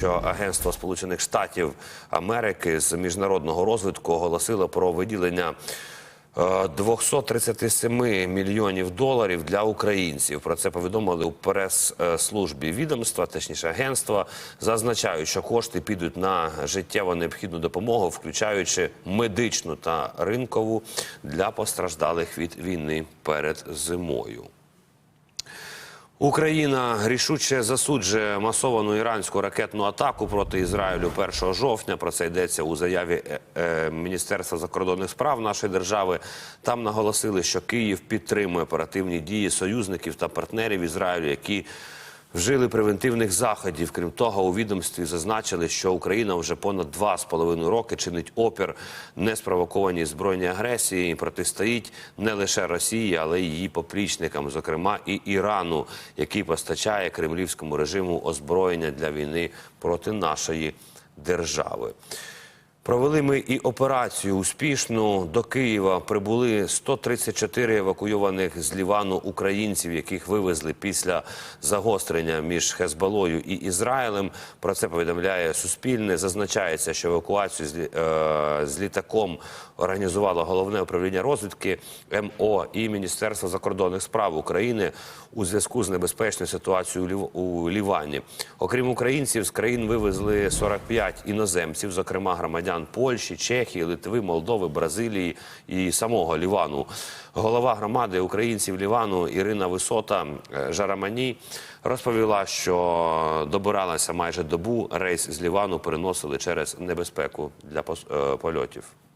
Що Агентство Сполучених Штатів Америки з міжнародного розвитку оголосило про виділення е, 237 мільйонів доларів для українців. Про це повідомили у прес-службі відомства, точніше агентства. Зазначають, що кошти підуть на життєво необхідну допомогу, включаючи медичну та ринкову для постраждалих від війни перед зимою. Україна рішуче засуджує масовану іранську ракетну атаку проти Ізраїлю 1 жовтня. Про це йдеться у заяві е, е, Міністерства закордонних справ нашої держави. Там наголосили, що Київ підтримує оперативні дії союзників та партнерів Ізраїлю, які вжили превентивних заходів. Крім того, у відомстві зазначили, що Україна вже понад два з половиною роки чинить опір неспровокованій збройній агресії і протистоїть не лише Росії, але й її поплічникам, зокрема і Ірану, який постачає кремлівському режиму озброєння для війни проти нашої держави. Провели ми і операцію успішну. До Києва прибули 134 евакуйованих з Лівану українців, яких вивезли після загострення між Хезбалою і Ізраїлем. Про це повідомляє Суспільне. Зазначається, що евакуацію з, е, з літаком організувало головне управління розвідки МО і Міністерство закордонних справ України у зв'язку з небезпечною ситуацією Лів- у Лівані. Окрім українців, з країн вивезли 45 іноземців, зокрема громадян Польщі, Чехії, Литви, Молдови, Бразилії і самого Лівану. Голова громади українців Лівану Ірина Висота е, Жарамані розповіла, що добиралася майже добу. Рейс з Лівану переносили через небезпеку для е, польотів.